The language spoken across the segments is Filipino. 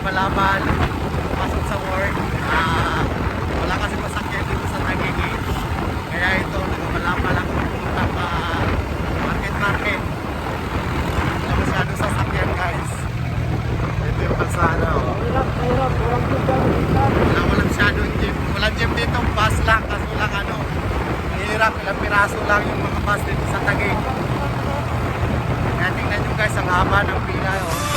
lumalaban, pasok sa work. Ah, wala kasi masakyan dito sa Tagigi. Kaya ito, lumalaban ako pumunta pa market market. Wala masyado sasakyan guys. Ito yung kalsada oh. Wala, wala masyadong jeep. Walang jeep dito, bus lang. Kaso lang ano, hirap. Ilang piraso lang yung mga bus dito sa Taguig. Kaya tingnan nyo guys, ang haba ng pila. Oh.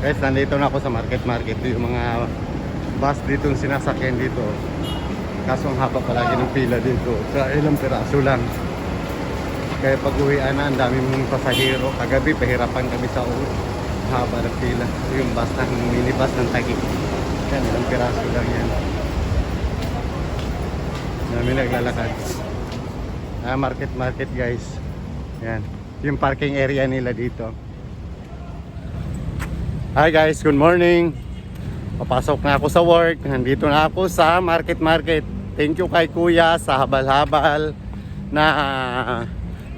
Nandito na ako sa market market. Yung mga bus dito yung sinasakyan dito. Kaso ang haba palagi ng pila dito. Sa ilang piraso lang. Kaya pag uwian na, ang daming mong pasahero. Kagabi, pahirapan kami sa uwi. Haba ng pila. Yung bus ng minibus ng Taguig. Yan, ilang piraso lang yan. Dami naglalakad. Ah, market market guys. Yan. Yung parking area nila dito. Hi guys, good morning. Papasok na ako sa work. Nandito na ako sa market market. Thank you kay Kuya sa habal-habal na ah,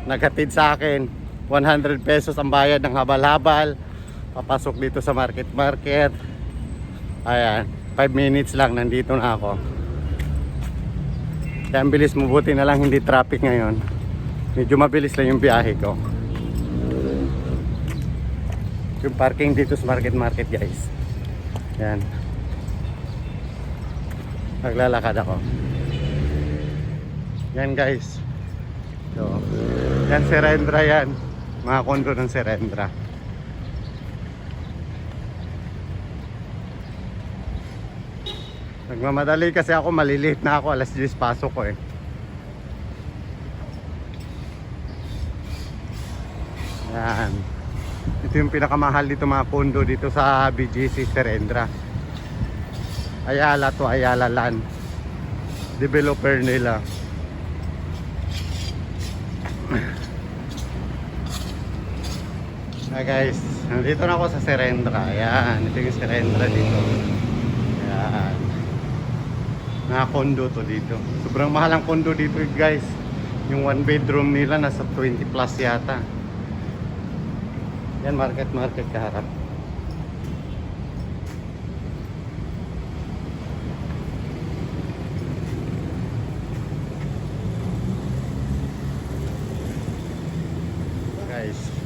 naghatid sa akin. 100 pesos ang bayad ng habal-habal. Papasok dito sa market market. Ayan, 5 minutes lang nandito na ako. Kaya ang bilis mo, buti na lang hindi traffic ngayon. Medyo mabilis lang yung biyahe ko. Yung parking dito sa market market guys. Yan. Naglalakad ako. Yan guys. So, yan Serendra yan. Mga kondo ng Serendra. Nagmamadali kasi ako, malilate na ako. Alas 10 pasok ko eh. Yan. Ito yung pinakamahal dito mga kondo dito sa BGC Serendra. Ayala to Ayala Land. Developer nila. Hi guys, nandito na ako sa Serendra. Ayan, ito yung Serendra dito. Ayan. Mga condo to dito. Sobrang mahal ang condo dito guys. Yung one bedroom nila nasa 20 plus yata. Yan market-market keharapan, Guys.